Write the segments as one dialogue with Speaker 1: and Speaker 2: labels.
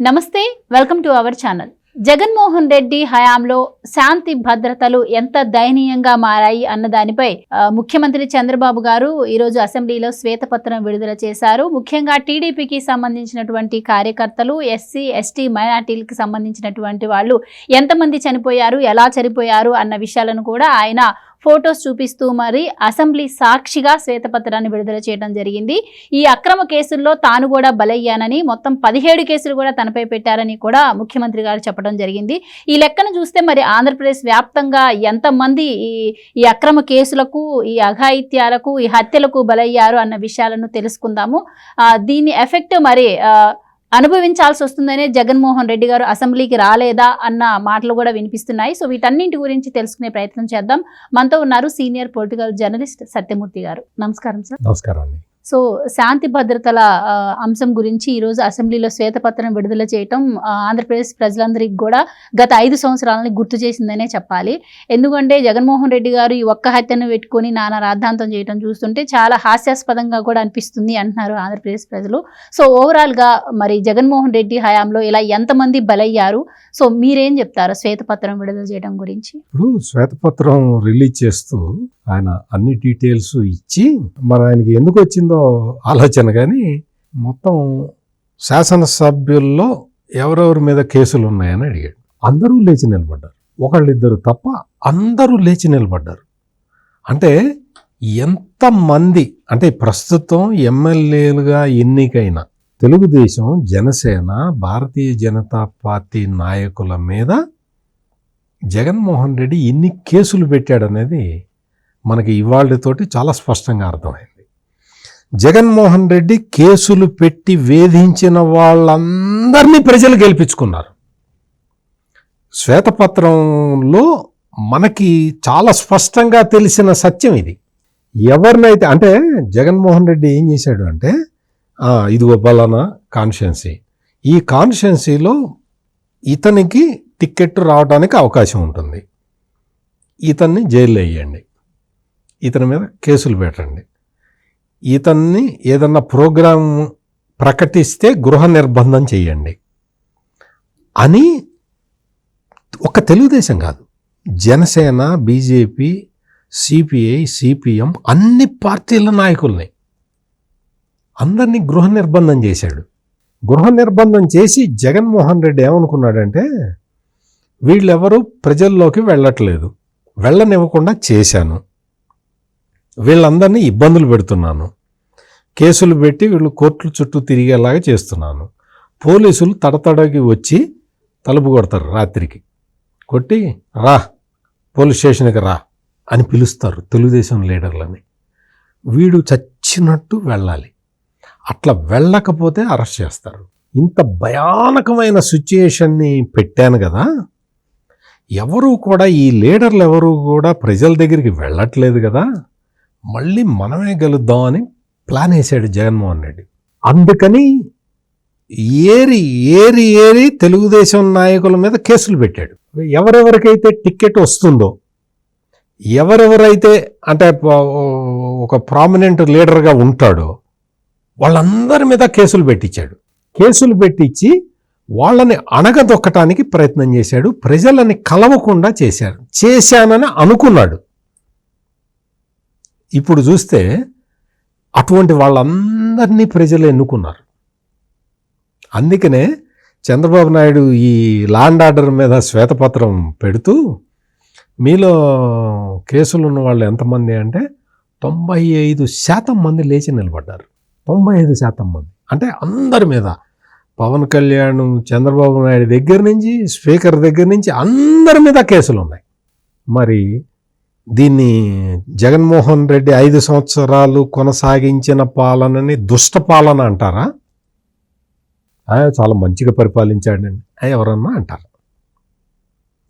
Speaker 1: నమస్తే welcome to our channel. Jaganmohan Reddy హయాంలో శాంతి భద్రతలు ఎంత దయనీయంగా మారాయి అన్న దానిపై ముఖ్యమంత్రి చంద్రబాబు గారు ఈరోజు అసెంబ్లీలో శ్వేతపత్రం విడుదల చేశారు. ముఖ్యంగా టీడీపీకి సంబంధించినటువంటి కార్యకర్తలు ఎస్సీ ఎస్టీ మైనార్టీలకు సంబంధించినటువంటి వాళ్ళు ఎంతమంది చనిపోయారు ఎలా చనిపోయారు అన్న విషయాలను కూడా ఆయన ఫొటోస్ చూపిస్తూ మరి అసెంబ్లీ సాక్షిగా శ్వేతపత్రాన్ని విడుదల చేయడం జరిగింది. ఈ అక్రమ కేసుల్లో తాను కూడా బలయ్యానని మొత్తం పదిహేడు కేసులు కూడా తనపై పెట్టారని కూడా ముఖ్యమంత్రి గారు చెప్పడం జరిగింది. ఈ లెక్కను చూస్తే మరి ఆంధ్రప్రదేశ్ వ్యాప్తంగా ఎంతమంది ఈ ఈ అక్రమ కేసులకు ఈ అఘాయిత్యాలకు ఈ హత్యలకు బలయ్యారు అన్న విషయాలను తెలుసుకుందాము. దీని ఎఫెక్ట్ మరి అనుభవించాల్సి వస్తుందనే జగన్మోహన్ రెడ్డి గారు అసెంబ్లీకి రాలేదా అన్న మాటలు కూడా వినిపిస్తున్నాయి. సో వీటన్నింటి గురించి తెలుసుకునే ప్రయత్నం చేద్దాం. మనతో ఉన్నారు సీనియర్ పొలిటికల్ జర్నలిస్ట్ సత్యమూర్తి గారు. నమస్కారం సార్.
Speaker 2: నమస్కారం అండి.
Speaker 1: సో శాంతి భద్రతల అంశం గురించి ఈరోజు అసెంబ్లీలో శ్వేతపత్రం విడుదల చేయటం ఆంధ్రప్రదేశ్ ప్రజలందరికీ కూడా గత ఐదు సంవత్సరాలని గుర్తు చేసిందనే చెప్పాలి. ఎందుకంటే జగన్మోహన్ రెడ్డి గారు ఈ ఒక్క హత్యను పెట్టుకొని నానా రాద్ధాంతం చేయటం చూస్తుంటే చాలా హాస్యాస్పదంగా కూడా అనిపిస్తుంది అంటున్నారు ఆంధ్రప్రదేశ్ ప్రజలు. సో ఓవరాల్గా మరి జగన్మోహన్ రెడ్డి హయాంలో ఇలా ఎంతమంది బలయ్యారు? సో మీరేం చెప్తారు శ్వేతపత్రం విడుదల చేయడం గురించి?
Speaker 2: ఇప్పుడు శ్వేతపత్రం రిలీజ్ చేస్తూ ఆయన అన్ని డీటెయిల్స్ ఇచ్చి మరి ఆయనకి ఎందుకు వచ్చిందో ఆలోచన కానీ మొత్తం శాసనసభ్యుల్లో ఎవరెవరి మీద కేసులు ఉన్నాయని అడిగాడు. అందరూ లేచి నిలబడ్డారు. ఒకళ్ళిద్దరు తప్ప అందరూ లేచి నిలబడ్డారు. అంటే ఎంతమంది అంటే ప్రస్తుతం ఎమ్మెల్యేలుగా ఎన్నికైన తెలుగుదేశం జనసేన భారతీయ జనతా పార్టీ నాయకుల మీద జగన్మోహన్ రెడ్డి ఎన్ని కేసులు పెట్టాడనేది మనకి ఇవాళ్ళతోటి చాలా స్పష్టంగా అర్థమైంది. జగన్మోహన్ రెడ్డి కేసులు పెట్టి వేధించిన వాళ్ళందరినీ ప్రజలు గెలిపించుకున్నారు. శ్వేతపత్రంలో మనకి చాలా స్పష్టంగా తెలిసిన సత్యం ఇది. ఎవరినైతే అంటే జగన్మోహన్ రెడ్డి ఏం చేశాడు అంటే ఇదిగో బలానా కాన్షియన్సీ ఈ కాన్షియన్సీలో ఇతనికి టిక్కెట్ రావడానికి అవకాశం ఉంటుంది. ఇతన్ని జైల్లో వేయండి. ఇతని మీద కేసులు పెట్టండి. ఇతన్ని ఏదన్నా ప్రోగ్రాం ప్రకటిస్తే గృహ నిర్బంధం చేయండి అని ఒక తెలుగుదేశం కాదు. జనసేన బీజేపీ సిపిఐ సిపిఎం అన్ని పార్టీల నాయకుల్ని అందరినీ గృహ నిర్బంధం చేశాడు. గృహ నిర్బంధం చేసి జగన్మోహన్ రెడ్డి ఏమనుకున్నాడంటే వీళ్ళెవరూ ప్రజల్లోకి వెళ్ళట్లేదు. వెళ్ళనివ్వకుండా చేశాను. వీళ్ళందరినీ ఇబ్బందులు పెడుతున్నాను. కేసులు పెట్టి వీళ్ళు కోర్టుల చుట్టూ తిరిగేలాగా చేస్తున్నాను. పోలీసులు తడతడకి వచ్చి తలుపు కొడతారు రాత్రికి. కొట్టి రా పోలీస్ స్టేషన్కి రా అని పిలుస్తారు తెలుగుదేశం లీడర్లని. వీడు చచ్చినట్టు వెళ్ళాలి. అట్లా వెళ్ళకపోతే అరెస్ట్ చేస్తారు. ఇంత భయానకమైన సిచ్యుయేషన్ని పెట్టాను కదా. ఎవరు కూడా ఈ లీడర్లు ఎవరు కూడా ప్రజల దగ్గరికి వెళ్ళట్లేదు కదా. మళ్ళీ మనమే గెలుద్దాం అని ప్లాన్ వేసాడు జగన్మోహన్ రెడ్డి. అందుకని ఏరి ఏరి ఏరి తెలుగుదేశం నాయకుల మీద కేసులు పెట్టాడు. ఎవరెవరికైతే టికెట్ వస్తుందో ఎవరెవరైతే అంటే ఒక ప్రామినెంట్ లీడర్గా ఉంటాడో వాళ్ళందరి మీద కేసులు పెట్టించాడు. కేసులు పెట్టించి వాళ్ళని అణగదొక్కటానికి ప్రయత్నం చేశాడు ప్రజలని కలవకుండా చేశాడు చేశానని అనుకున్నాడు. ఇప్పుడు చూస్తే అటువంటి వాళ్ళందరినీ ప్రజలు ఎన్నుకున్నారు. అందుకనే చంద్రబాబు నాయుడు ఈ లాండ్ ఆర్డర్ మీద శ్వేతపత్రం పెడుతూ మీలో కేసులు ఉన్న వాళ్ళు ఎంతమంది అంటే తొంభై ఐదు శాతం మంది లేచి నిలబడ్డారు. తొంభై ఐదు శాతం మంది. అంటే అందరి మీద. పవన్ కళ్యాణ్ చంద్రబాబు నాయుడు దగ్గర నుంచి స్పీకర్ దగ్గర నుంచి అందరి మీద కేసులు ఉన్నాయి. మరి దీన్ని జగన్మోహన్ రెడ్డి ఐదు సంవత్సరాలు కొనసాగించిన పాలనని దుష్ట పాలన అంటారా? చాలా మంచిగా పరిపాలించాడండి. ఎవరన్నా అంటారు.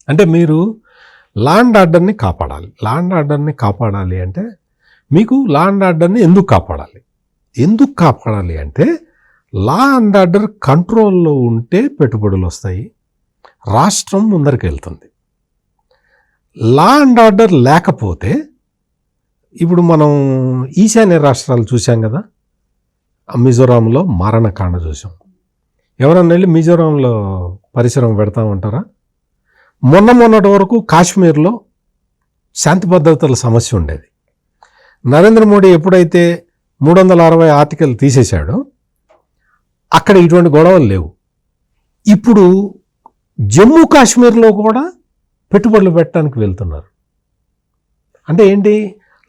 Speaker 2: అంటే మీరు లాండ్ ఆర్డర్ని కాపాడాలి. లాండ్ ఆర్డర్ని కాపాడాలి అంటే మీకు లాండ్ ఆర్డర్ని ఎందుకు కాపాడాలి? ఎందుకు కాపాడాలి అంటే లా అండ్ ఆర్డర్ కంట్రోల్లో ఉంటే పెట్టుబడులు వస్తాయి. రాష్ట్రం ముందరికి వెళ్తుంది లా అండ్ ఆర్డర్ లేకపోతే ఇప్పుడు మనం ఈశాన్య రాష్ట్రాలు చూసాం కదా మిజోరాంలో మారణకాండ చూసాం ఎవరన్నా వెళ్ళి మిజోరాంలో పరిశ్రమ పెడతా ఉంటారా? మొన్న మొన్నటి వరకు కాశ్మీర్లో శాంతి భద్రతల సమస్య ఉండేది. నరేంద్ర మోడీ ఎప్పుడైతే మూడు వందల అరవై ఆర్టికల్ తీసేశాడో అక్కడ ఇటువంటి గొడవలు లేవు. ఇప్పుడు జమ్మూ కాశ్మీర్లో కూడా పెట్టుబడులు పెట్టడానికి వెళ్తున్నారు. అంటే ఏంటి?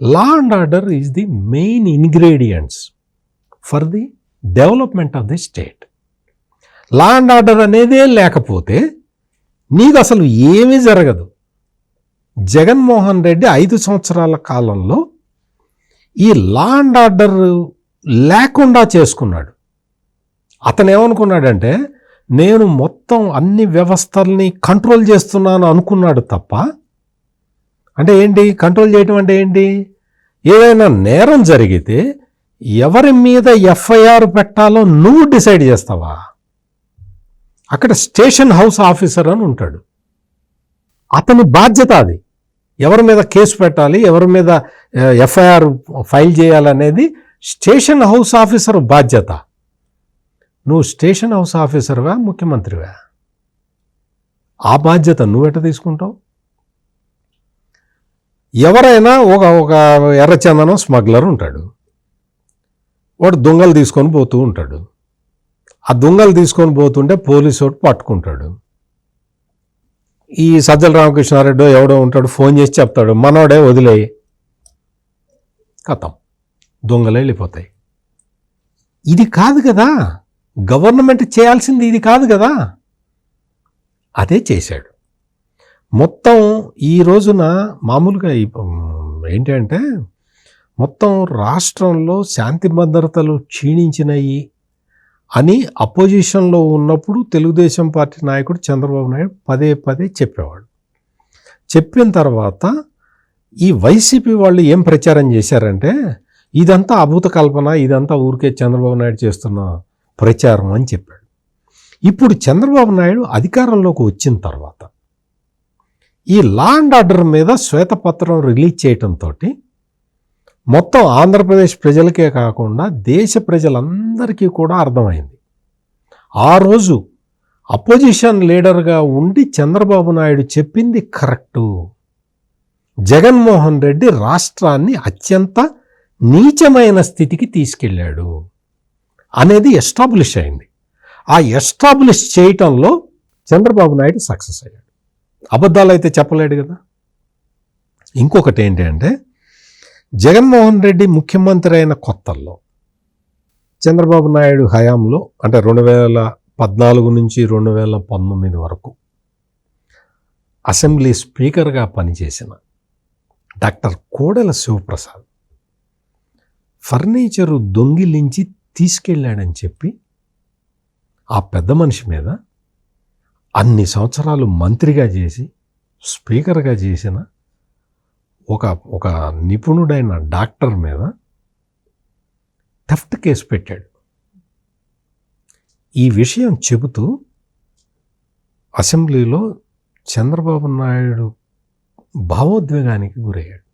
Speaker 2: Law and order is the main ingredients for the development of the state law and order అనేదే లేకపోతే నీకు అసలు ఏమీ జరగదు. జగన్మోహన్ రెడ్డి ఐదు సంవత్సరాల కాలంలో ఈ లా అండ్ ఆర్డర్ లేకుండా చేసుకున్నాడు. అతను ఏమనుకున్నాడంటే నేను మొత్తం అన్ని వ్యవస్థల్ని కంట్రోల్ చేస్తున్నాను అనుకున్నాడు తప్ప అంటే ఏంటి? కంట్రోల్ చేయటం అంటే ఏంటి? ఏదైనా నేరం జరిగితే ఎవరి మీద ఎఫ్ఐఆర్ పెట్టాలో నువ్వు డిసైడ్ చేస్తావా? అక్కడ స్టేషన్ హౌస్ ఆఫీసర్ అని ఉంటాడు. అతని బాధ్యత అది. ఎవరి మీద కేసు పెట్టాలి ఎవరి మీద ఎఫ్ఐఆర్ ఫైల్ చేయాలనేది స్టేషన్ హౌస్ ఆఫీసర్ బాధ్యత. నువ్వు స్టేషన్ హౌస్ ఆఫీసర్వా ముఖ్యమంత్రివా? ఆ బాధ్యత నువ్వెట తీసుకుంటావు? ఎవరైనా ఒక ఒక ఎర్రచందనం స్మగ్లర్ ఉంటాడు. వాడు దొంగలు తీసుకొని పోతూ ఉంటాడు. ఆ దొంగలు తీసుకొని పోతుంటే పోలీసు వాడు పట్టుకుంటాడు. ఈ సజ్జల రామకృష్ణారెడ్డి ఎవడో ఉంటాడు ఫోన్ చేసి చెప్తాడు మనోడే వదిలేయి. కథం దొంగలు వెళ్ళిపోతాయి. ఇది కాదు కదా! గవర్నమెంట్ చేయాల్సింది ఇది కాదు కదా? అదే చేశాడు. మొత్తం ఈ రోజున మామూలుగా ఏంటంటే మొత్తం రాష్ట్రంలో శాంతి భద్రతలు క్షీణించినాయి అని అపోజిషన్లో ఉన్నప్పుడు తెలుగుదేశం పార్టీ నాయకుడు చంద్రబాబు నాయుడు పదే పదే చెప్పేవాడు. చెప్పిన తర్వాత ఈ వైసీపీ వాళ్ళు ఏం ప్రచారం చేశారంటే ఇదంతా అభూత కల్పన ఇదంతా ఊరికే చంద్రబాబు నాయుడు చేస్తున్న ప్రచారం అని చెప్పాడు. ఇప్పుడు చంద్రబాబు నాయుడు అధికారంలోకి వచ్చిన తర్వాత ఈ లా అండ్ ఆర్డర్ మీద శ్వేతపత్రం రిలీజ్ చేయటంతో మొత్తం ఆంధ్రప్రదేశ్ ప్రజలకే కాకుండా దేశ ప్రజలందరికీ కూడా అర్థమైంది. ఆ రోజు అపోజిషన్ లీడర్గా ఉండి చంద్రబాబు నాయుడు చెప్పింది కరెక్టు. జగన్మోహన్ రెడ్డి రాష్ట్రాన్ని అత్యంత నీచమైన స్థితికి తీసుకెళ్ళాడు. అనేది ఎస్టాబ్లిష్ అయింది. ఆ ఎస్టాబ్లిష్ చేయటంలో చంద్రబాబు నాయుడు సక్సెస్ అయ్యాడు. అబద్ధాలు అయితే చెప్పలేడు కదా. ఇంకొకటి ఏంటి అంటే జగన్మోహన్ రెడ్డి ముఖ్యమంత్రి అయిన కొత్తల్లో చంద్రబాబు నాయుడు హయాంలో అంటే రెండు వేల పద్నాలుగు నుంచి రెండు వేల పంతొమ్మిది వరకు అసెంబ్లీ స్పీకర్గా పనిచేసిన డాక్టర్ కోడెల శివప్రసాద్ ఫర్నిచరు దొంగిలించి తీసుకెళ్ళాడని చెప్పి ఆ పెద్ద మనిషి మీద అన్ని సంవత్సరాలు మంత్రిగా చేసి స్పీకర్గా చేసిన ఒక ఒక నిపుణుడైన డాక్టర్ మీద థెఫ్ట్ కేసు పెట్టాడు. ఈ విషయం చెబుతూ అసెంబ్లీలో చంద్రబాబు నాయుడు భావోద్వేగానికి గురయ్యాడు.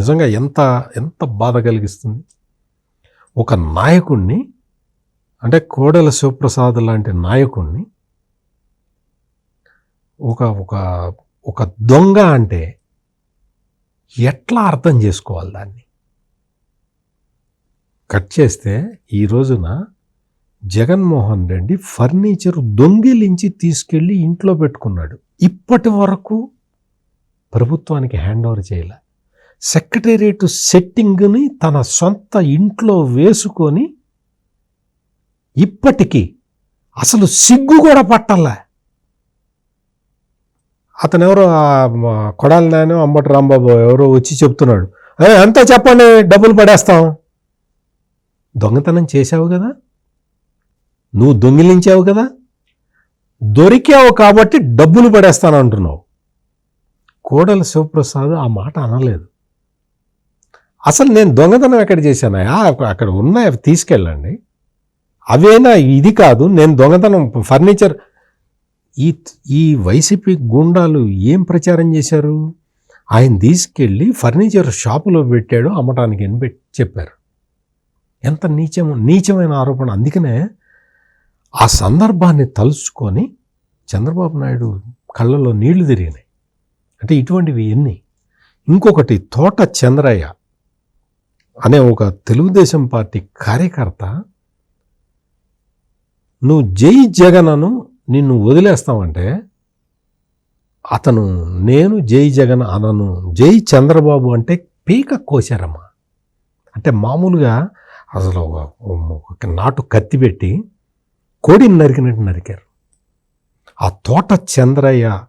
Speaker 2: నిజంగా ఎంత ఎంత బాధ కలిగిస్తుంది? ఒక నాయకుణ్ణి అంటే కోడెల శివప్రసాద్ లాంటి నాయకుణ్ణి ఒక ఒక ఒక దొంగ అంటే ఎట్లా అర్థం చేసుకోవాలి దాన్ని? కట్ చేస్తే ఈ రోజున జగన్మోహన్ రెడ్డి ఫర్నిచర్ దొంగిలించి తీసుకెళ్ళి ఇంట్లో పెట్టుకున్నాడు. ఇప్పటి వరకు ప్రభుత్వానికి హ్యాండ్ ఓవర్ చేయలే. సెక్రటేరియట్ సెట్టింగ్ని తన సొంత ఇంట్లో వేసుకొని ఇప్పటికీ అసలు సిగ్గు కూడా పట్టల్లా. అతను ఎవరో కొడాలి నాయన అంబటి రాంబాబు ఎవరో వచ్చి చెప్తున్నాడు. "ఏ, చెప్పండి డబ్బులు పడేస్తాం. దొంగతనం చేశావు కదా? నువ్వు దొంగిలించావు కదా? దొరికావు కాబట్టి డబ్బులు పడేస్తాను అంటున్నావు కోడల శివప్రసాద్ ఆ మాట అనలేదు. అసలు నేను దొంగతనం ఎక్కడ చేశానయా అక్కడ ఉన్నాయి అవి తీసుకెళ్ళండి. అవేనా? ఇది కాదు నేను దొంగతనం ఫర్నిచర్. ఈ ఈ వైసీపీ గుండాలు ఏం ప్రచారం చేశారు? ఆయన తీసుకెళ్ళి ఫర్నిచర్ షాపులో పెట్టాడు అమ్మటానికి అని చెప్పారు. ఎంత నీచం నీచమైన ఆరోపణ. అందుకనే ఆ సందర్భాన్ని తలుచుకొని చంద్రబాబు నాయుడు కళ్ళలో నీళ్ళు తిరిగినాయి. అంటే ఇటువంటివి ఎన్ని? ఇంకొకటి తోట చంద్రయ్య. అనే ఒక తెలుగుదేశం పార్టీ కార్యకర్త నువ్వు జై జగనను నిన్ను వదిలేస్తావంటే అతను నేను జై జగన్ అనను జై చంద్రబాబు అంటే పీక కోశారమ్మా. అంటే మామూలుగా అసలు ఒక- నాటు కత్తి పెట్టి కోడిని నరికినట్టు నరికారు. ఆ తోట చంద్రయ్య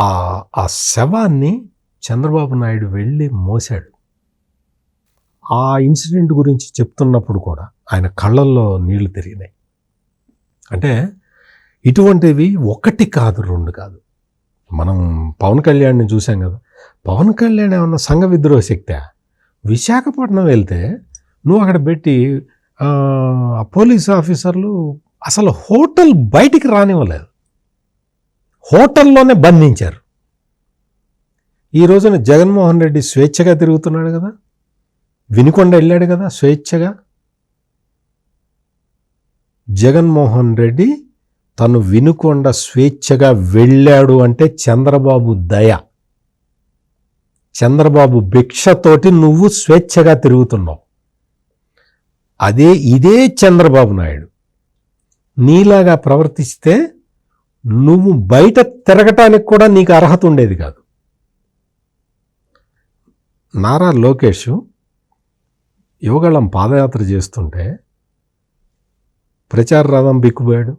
Speaker 2: ఆ ఆ శవాన్ని చంద్రబాబు నాయుడు వెళ్ళి మోసాడు ఆ ఇన్సిడెంట్ గురించి చెప్తున్నప్పుడు కూడా ఆయన కళ్ళల్లో నీళ్ళు తిరిగినాయి. అంటే ఇటువంటివి ఒకటి కాదు రెండు కాదు. మనం పవన్ కళ్యాణ్ని చూసాం కదా. పవన్ కళ్యాణ్ ఏమన్నా సంఘ విద్రోహ శక్తే? విశాఖపట్నం వెళ్తే నువ్వు అక్కడ పెట్టి ఆ పోలీస్ ఆఫీసర్లు అసలు హోటల్ బయటికి రానివ్వలేదు. హోటల్లోనే బంధించారు. ఈ రోజున జగన్మోహన్ రెడ్డి స్వేచ్ఛగా తిరుగుతున్నాడు కదా. వినుకొండ వెళ్ళాడు కదా స్వేచ్ఛగా? జగన్మోహన్ రెడ్డి తను వినుకొండ స్వేచ్ఛగా వెళ్ళాడు అంటే చంద్రబాబు దయ. చంద్రబాబు భిక్షతోటి నువ్వు స్వేచ్ఛగా తిరుగుతున్నావు. అదే ఇదే చంద్రబాబు నాయుడు. నీలాగా ప్రవర్తిస్తే నువ్వు బయట తిరగటానికి కూడా నీకు అర్హత ఉండేది కాదు. నారా లోకేష్ యువగళం పాదయాత్ర చేస్తుంటే ప్రచార రథం పిక్కుపోయాడు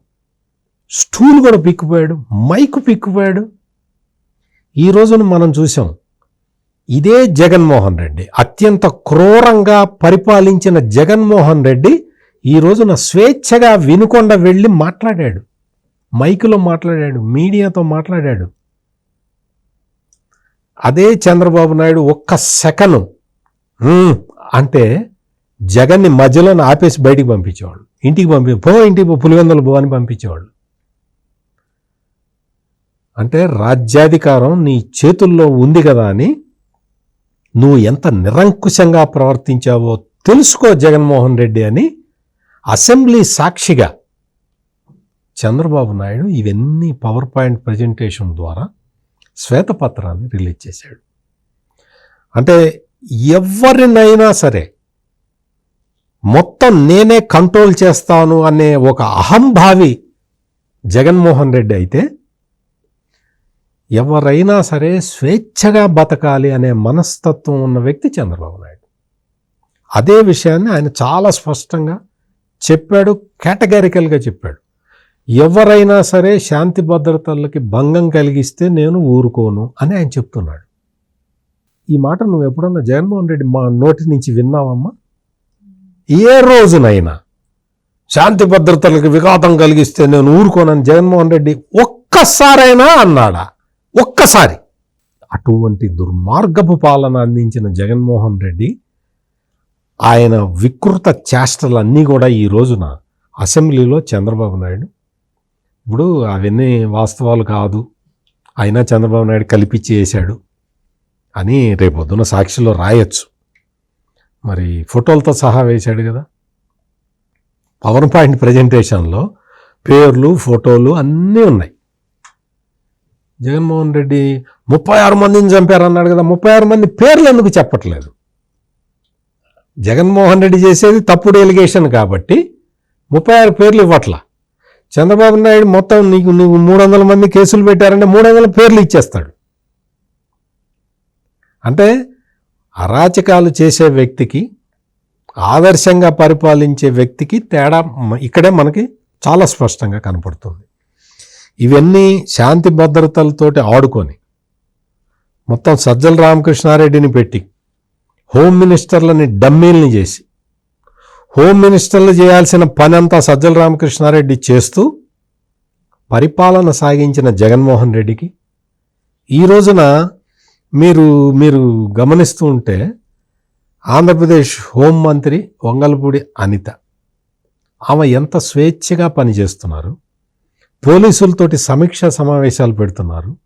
Speaker 2: స్టూల్ కూడా పిక్కుపోయాడు మైకు పిక్కుపోయాడు ఈ రోజున మనం చూసాం ఇదే జగన్మోహన్ రెడ్డి అత్యంత క్రూరంగా పరిపాలించిన జగన్మోహన్ రెడ్డి ఈ రోజున స్వేచ్ఛగా వినుకొండ వెళ్ళి మాట్లాడాడు. మైకులో మాట్లాడాడు మీడియాతో మాట్లాడాడు. అదే చంద్రబాబు నాయుడు ఒక్క సెకను అంటే జగన్ని మధ్యలో ఆపేసి బయటికి పంపించేవాళ్ళు. ఇంటికి పంపి పో ఇంటికి పో పులివెందులు పో అని పంపించేవాళ్ళు. అంటే రాజ్యాధికారం నీ చేతుల్లో ఉంది కదా అని నువ్వు ఎంత నిరంకుశంగా ప్రవర్తించావో తెలుసుకో జగన్మోహన్ రెడ్డి అని అసెంబ్లీ సాక్షిగా చంద్రబాబు నాయుడు ఇవన్నీ పవర్ పాయింట్ ప్రజెంటేషన్ ద్వారా శ్వేతపత్రాన్ని రిలీజ్ చేశాడు. అంటే ఎవరినైనా సరే మొత్తం నేనే కంట్రోల్ చేస్తాను అనే ఒక అహంభావి జగన్మోహన్ రెడ్డి అయితే ఎవరైనా సరే స్వేచ్ఛగా బతకాలి అనే మనస్తత్వం ఉన్న వ్యక్తి చంద్రబాబు నాయుడు. అదే విషయాన్ని ఆయన చాలా స్పష్టంగా చెప్పాడు కేటగారికల్గా చెప్పాడు. ఎవరైనా సరే శాంతి భద్రతలకి భంగం కలిగిస్తే నేను ఊరుకోను అని ఆయన చెప్తున్నాడు. ఈ మాట నువ్వు ఎప్పుడన్నా జగన్మోహన్ రెడ్డి మా నోటి నుంచి విన్నావమ్మా? ఏ రోజునైనా శాంతి భద్రతలకు విఘాతం కలిగిస్తే నేను ఊరుకోనని జగన్మోహన్ రెడ్డి ఒక్కసారైనా అన్నాడా? ఒక్కసారి. అటువంటి దుర్మార్గపు పాలన అందించిన జగన్మోహన్ రెడ్డి ఆయన వికృత చేష్టలన్నీ కూడా ఈ రోజున అసెంబ్లీలో చంద్రబాబు నాయుడు. ఇప్పుడు అవన్నీ వాస్తవాలు కాదు. అయినా చంద్రబాబు నాయుడు కల్పించి వేశాడు అని రేపొద్దున సాక్షిలో రాయొచ్చు. మరి ఫోటోలతో సహా వేశాడు కదా. పవర్ పాయింట్ ప్రజెంటేషన్లో పేర్లు ఫోటోలు అన్నీ ఉన్నాయి. జగన్మోహన్ రెడ్డి ముప్పై ఆరు మందిని చంపారన్నాడు కదా. ముప్పై ఆరు మంది పేర్లు ఎందుకు చెప్పట్లేదు? జగన్మోహన్ రెడ్డి చేసేది తప్పుడు ఎలిగేషన్ కాబట్టి ముప్పై ఆరు పేర్లు ఇవ్వట్లా. చంద్రబాబు నాయుడు మొత్తం నీకు నువ్వు మూడు వందల మంది కేసులు పెట్టారంటే మూడు వందల పేర్లు ఇచ్చేస్తాడు. అంటే అరాచకాలు చేసే వ్యక్తికి ఆదర్శంగా పరిపాలించే వ్యక్తికి తేడా ఇక్కడే మనకి చాలా స్పష్టంగా కనపడుతుంది. ఇవన్నీ శాంతి భద్రతలతోటి ఆడుకొని మొత్తం సజ్జల రామకృష్ణారెడ్డిని పెట్టి హోమ్ మినిస్టర్లని డమ్మీల్ని చేసి హోమ్ మినిస్టర్లు చేయాల్సిన పని అంతా సజ్జల రామకృష్ణారెడ్డి చేస్తూ పరిపాలన సాగించిన జగన్మోహన్ రెడ్డికి ఈ రోజున మీరు మీరు గమనిస్తూ ఉంటే ఆంధ్రప్రదేశ్ హోం మంత్రి వంగలపూడి అనిత. ఆమె ఎంత స్వేచ్ఛగా పనిచేస్తున్నారు. పోలీసులతోటి సమీక్ష సమావేశాలు పెడుతున్నారు.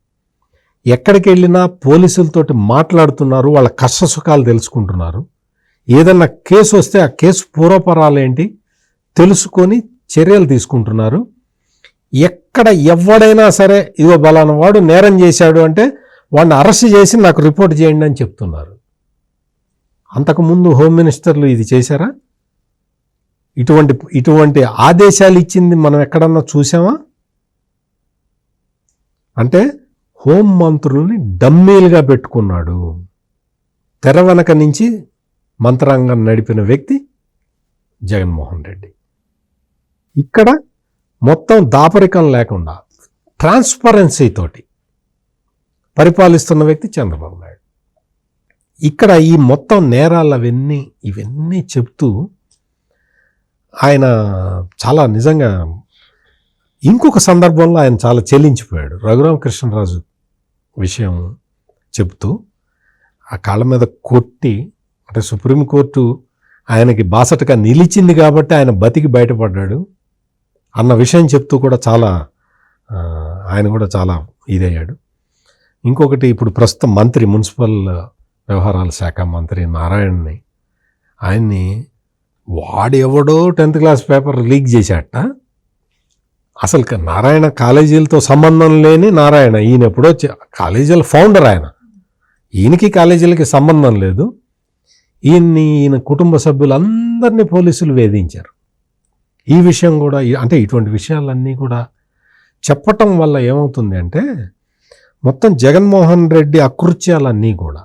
Speaker 2: ఎక్కడికి వెళ్ళినా పోలీసులతోటి మాట్లాడుతున్నారు. వాళ్ళ కష్ట సుఖాలు తెలుసుకుంటున్నారు. ఏదన్నా కేసు వస్తే ఆ కేసు పూర్వపరాలు ఏంటి తెలుసుకొని చర్యలు తీసుకుంటున్నారు. ఎక్కడ ఎవడైనా సరే ఇదిగో బలానవాడు నేరం చేశాడు అంటే వాడిని అరెస్ట్ చేసి నాకు రిపోర్ట్ చేయండి అని చెప్తున్నారు. అంతకుముందు హోమ్ మినిస్టర్లు ఇది చేశారా? ఇటువంటి ఇటువంటి ఆదేశాలు ఇచ్చింది మనం ఎక్కడన్నా చూసామా అంటే హోం మంత్రుల్ని డమ్మీలుగా పెట్టుకున్నాడు. తెర వెనక నుంచి మంత్రాంగం నడిపిన వ్యక్తి జగన్మోహన్ రెడ్డి. ఇక్కడ మొత్తం దాపరికం లేకుండా ట్రాన్స్పరెన్సీ తోటి పరిపాలిస్తున్న వ్యక్తి చంద్రబాబు నాయుడు. ఇక్కడ ఈ మొత్తం నేరాలు అవన్నీ ఇవన్నీ చెప్తూ ఆయన చాలా నిజంగా ఇంకొక సందర్భంలో ఆయన చాలా చెల్లించిపోయాడు రఘురామకృష్ణరాజు విషయం చెప్తూ ఆ కాళ్ళ మీద కొట్టి అంటే సుప్రీంకోర్టు ఆయనకి బాసటగా నిలిచింది కాబట్టి ఆయన బతికి బయటపడ్డాడు అన్న విషయం చెప్తూ కూడా చాలా ఆయన కూడా చాలా ఇదయ్యాడు. ఇంకొకటి ఇప్పుడు ప్రస్తుతం మంత్రి మున్సిపల్ వ్యవహారాల శాఖ మంత్రి నారాయణని ఆయన్ని వాడు ఎవడో టెన్త్ క్లాస్ పేపర్ లీక్ చేశాట అసలు నారాయణ కాలేజీలతో సంబంధం లేని నారాయణ ఈయన ఎప్పుడో కాలేజీల ఫౌండర్ ఆయన. ఈయనకి కాలేజీలకి సంబంధం లేదు. ఈయన్ని ఈయన కుటుంబ సభ్యులందరినీ పోలీసులు వేధించారు. ఈ విషయం కూడా అంటే ఇటువంటి విషయాలన్నీ కూడా చెప్పటం వల్ల ఏమవుతుంది అంటే మొత్తం జగన్మోహన్ రెడ్డి అకృత్యాలన్నీ కూడా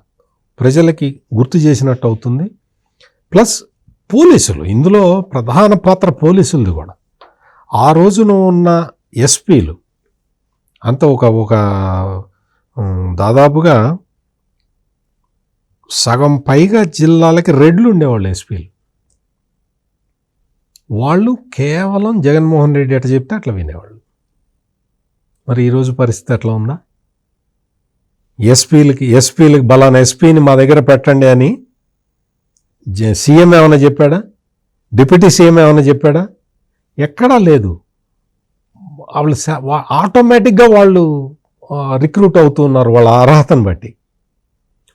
Speaker 2: ప్రజలకి గుర్తు చేసినట్టు అవుతుంది. ప్లస్ పోలీసులు ఇందులో ప్రధాన పాత్ర పోలీసులది కూడా. ఆ రోజున ఉన్న ఎస్పీలు అంత ఒక ఒక దాదాపుగా సగం పైగా జిల్లాలకి రెడ్లు ఉండేవాళ్ళు ఎస్పీలు. వాళ్ళు కేవలం జగన్మోహన్ రెడ్డి అట్లా చెప్తే అట్లా వినేవాళ్ళు. మరి ఈరోజు పరిస్థితి ఎట్లా ఉందా? ఎస్పీలకి ఎస్పీలకి బలానా ఎస్పీని మా దగ్గర పెట్టండి అని సీఎం ఏమైనా చెప్పాడా? డిప్యూటీ సీఎం ఏమైనా చెప్పాడా? ఎక్కడా లేదు. వాళ్ళు ఆటోమేటిక్గా వాళ్ళు రిక్రూట్ అవుతున్నారు వాళ్ళ అర్హతను బట్టి.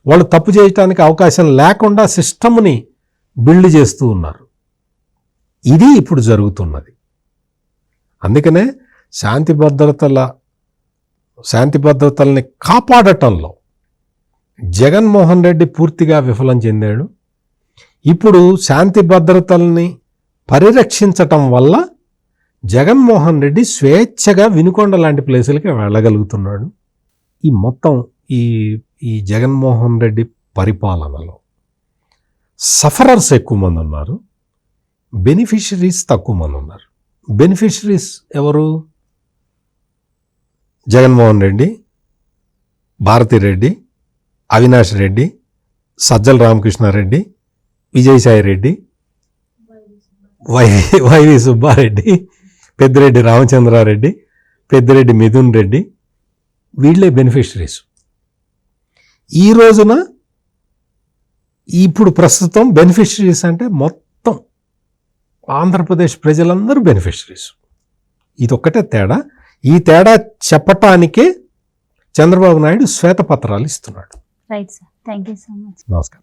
Speaker 2: వాళ్ళు తప్పు చేయటానికి అవకాశం లేకుండా సిస్టమ్ని బిల్డ్ చేస్తూ ఉన్నారు. ఇది ఇప్పుడు జరుగుతున్నది. అందుకనే శాంతి భద్రతల శాంతి భద్రతల్ని కాపాడటంలో జగన్మోహన్ రెడ్డి పూర్తిగా విఫలం చెందాడు. ఇప్పుడు శాంతి భద్రతల్ని పరిరక్షించటం వల్ల జగన్మోహన్ రెడ్డి స్వేచ్ఛగా వినుకొండ లాంటి ప్లేసులకి వెళ్ళగలుగుతున్నాడు. ఈ మొత్తం ఈ ఈ జగన్మోహన్ రెడ్డి పరిపాలనలో సఫరర్స్ ఎక్కువ మంది ఉన్నారు. బెనిఫిషరీస్ తక్కువ మంది ఉన్నారు. బెనిఫిషరీస్ ఎవరు? జగన్మోహన్ రెడ్డి భారతిరెడ్డి అవినాష్ రెడ్డి సజ్జల రామకృష్ణారెడ్డి విజయసాయి రెడ్డి వై వైవి సుబ్బారెడ్డి పెద్దిరెడ్డి రామచంద్రారెడ్డి పెద్దిరెడ్డి మిథున్ రెడ్డి వీళ్ళే బెనిఫిషరీస్ ఈ రోజున ఇప్పుడు ప్రస్తుతం బెనిఫిషరీస్ అంటే మొత్తం ఆంధ్రప్రదేశ్ ప్రజలందరూ బెనిఫిషరీస్ ఇది ఒక్కటే తేడా. ఈ తేడా చెప్పటానికే చంద్రబాబు నాయుడు శ్వేతపత్రాలు ఇస్తున్నాడు.
Speaker 1: Right sir thank you so much
Speaker 2: నమస్కారం.